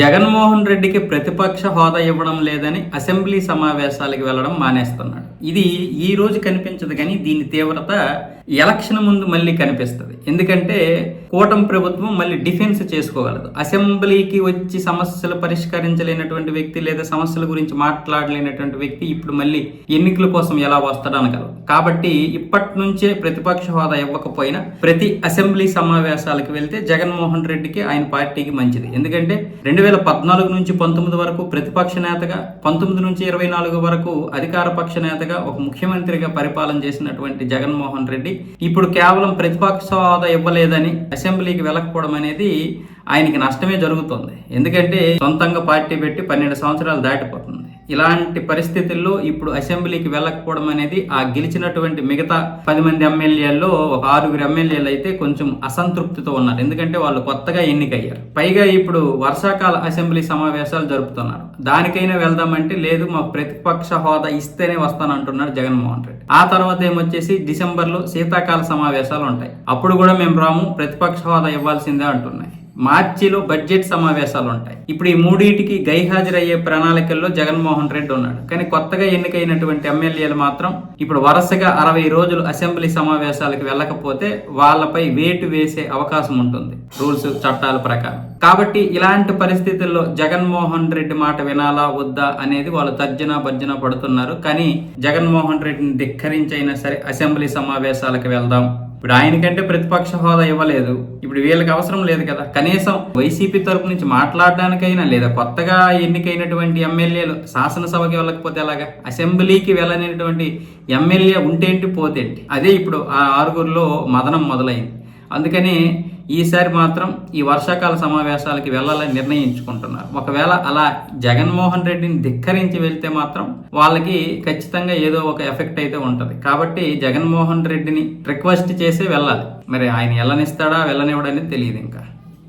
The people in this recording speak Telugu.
జగన్మోహన్ రెడ్డికి ప్రతిపక్ష హోదా ఇవ్వడం లేదని అసెంబ్లీ సమావేశాలకు వెళ్ళడం మానేస్తున్నాడు. ఇది ఈ రోజు కనిపించదు కానీ దీని తీవ్రత ఎలక్షన్ ముందు మళ్ళీ కనిపిస్తుంది. ఎందుకంటే కూటమి ప్రభుత్వం మళ్ళీ డిఫెన్స్ చేసుకోగలదు. అసెంబ్లీకి వచ్చి సమస్యలు పరిష్కరించలేనటువంటి వ్యక్తి లేదా సమస్యల గురించి మాట్లాడలేనటువంటి వ్యక్తి ఇప్పుడు మళ్ళీ ఎన్నికల కోసం ఎలా వస్తాడు అనగలరు. కాబట్టి ఇప్పటి నుంచే ప్రతిపక్ష హోదా ఇవ్వకపోయినా ప్రతి అసెంబ్లీ సమావేశాలకు వెళ్తే జగన్మోహన్ రెడ్డికి ఆయన పార్టీకి మంచిది. ఎందుకంటే రెండు వేల పద్నాలుగు నుంచి పంతొమ్మిది వరకు ప్రతిపక్ష నేతగా పంతొమ్మిది నుంచి ఇరవై నాలుగు వరకు అధికార పక్ష నేతగా ఒక ముఖ్యమంత్రిగా పరిపాలన చేసినటువంటి జగన్మోహన్ రెడ్డి ఇప్పుడు కేవలం ప్రతిపక్ష హోదా ఇవ్వలేదని అసెంబ్లీకి వెళ్ళకపోవడం అనేది ఆయనకి నష్టమే జరుగుతుంది. ఎందుకంటే సొంతంగా పార్టీ పెట్టి పన్నెండు సంవత్సరాలు దాటిపోతుంది. ఇలాంటి పరిస్థితుల్లో ఇప్పుడు అసెంబ్లీకి వెళ్ళకపోవడం అనేది ఆ గెలిచినటువంటి మిగతా పది మంది ఎమ్మెల్యేల్లో ఒక ఆరుగురు ఎమ్మెల్యేలు అయితే కొంచెం అసంతృప్తితో ఉన్నారు. ఎందుకంటే వాళ్ళు కొత్తగా ఎన్నికయ్యారు. పైగా ఇప్పుడు వర్షాకాల అసెంబ్లీ సమావేశాలు జరుపుతున్నారు. దానికైనా వెళ్దామంటే లేదు మాకు ప్రతిపక్ష హోదా ఇస్తేనే వస్తానంటున్నాడు జగన్మోహన్ రెడ్డి. ఆ తర్వాత ఏమొచ్చేసి డిసెంబర్లో శీతాకాల సమావేశాలు ఉంటాయి. అప్పుడు కూడా మేము రాము ప్రతిపక్ష హోదా ఇవ్వాల్సిందే అంటున్నాయి. మార్చిలో బడ్జెట్ సమావేశాలు ఉంటాయి ఇప్పుడు ఈ మూడింటికి గైహాజరయ్యే ప్రణాళికల్లో జగన్మోహన్ రెడ్డి ఉన్నాడు. కానీ కొత్తగా ఎన్నికైనటువంటి ఎమ్మెల్యేలు మాత్రం ఇప్పుడు వరుసగా అరవై రోజులు అసెంబ్లీ సమావేశాలకు వెళ్ళకపోతే వాళ్ళపై వేటు వేసే అవకాశం ఉంటుంది. రూల్స్ చట్టాల ప్రకారం. కాబట్టి ఇలాంటి పరిస్థితుల్లో జగన్మోహన్ రెడ్డి మాట వినాలా వద్దా అనేది వాళ్ళు తర్జన భర్జన పడుతున్నారు. కానీ జగన్మోహన్ రెడ్డిని ధిక్కరించైనా సరే అసెంబ్లీ సమావేశాలకు వెళ్దాం. ఇప్పుడు ఆయనకంటే ప్రతిపక్ష హోదా ఇవ్వలేదు. ఇప్పుడు వీళ్ళకి అవసరం లేదు కదా. కనీసం వైసీపీ తరపు నుంచి మాట్లాడడానికైనా లేదా కొత్తగా ఎన్నికైనటువంటి ఎమ్మెల్యేలు శాసనసభకి వెళ్ళకపోతే ఎలాగా? అసెంబ్లీకి వెళ్ళనటువంటి ఎమ్మెల్యే ఉంటేంటి పోతేంటి అదే ఇప్పుడు ఆ ఆరుగురిలో మదనం మొదలైంది. అందుకని ఈసారి మాత్రం ఈ వర్షాకాల సమావేశాలకి వెళ్ళాలని నిర్ణయించుకుంటున్నారు. ఒకవేళ అలా జగన్మోహన్ రెడ్డిని ధిక్కరించి వెళ్తే మాత్రం వాళ్ళకి ఖచ్చితంగా ఏదో ఒక ఎఫెక్ట్ అయితే ఉంటుంది. కాబట్టి జగన్మోహన్ రెడ్డిని రిక్వెస్ట్ చేసి వెళ్ళాలి. మరి ఆయన వెళ్ళనిస్తాడా వెళ్ళనివ్వడనేది తెలియదు ఇంకా.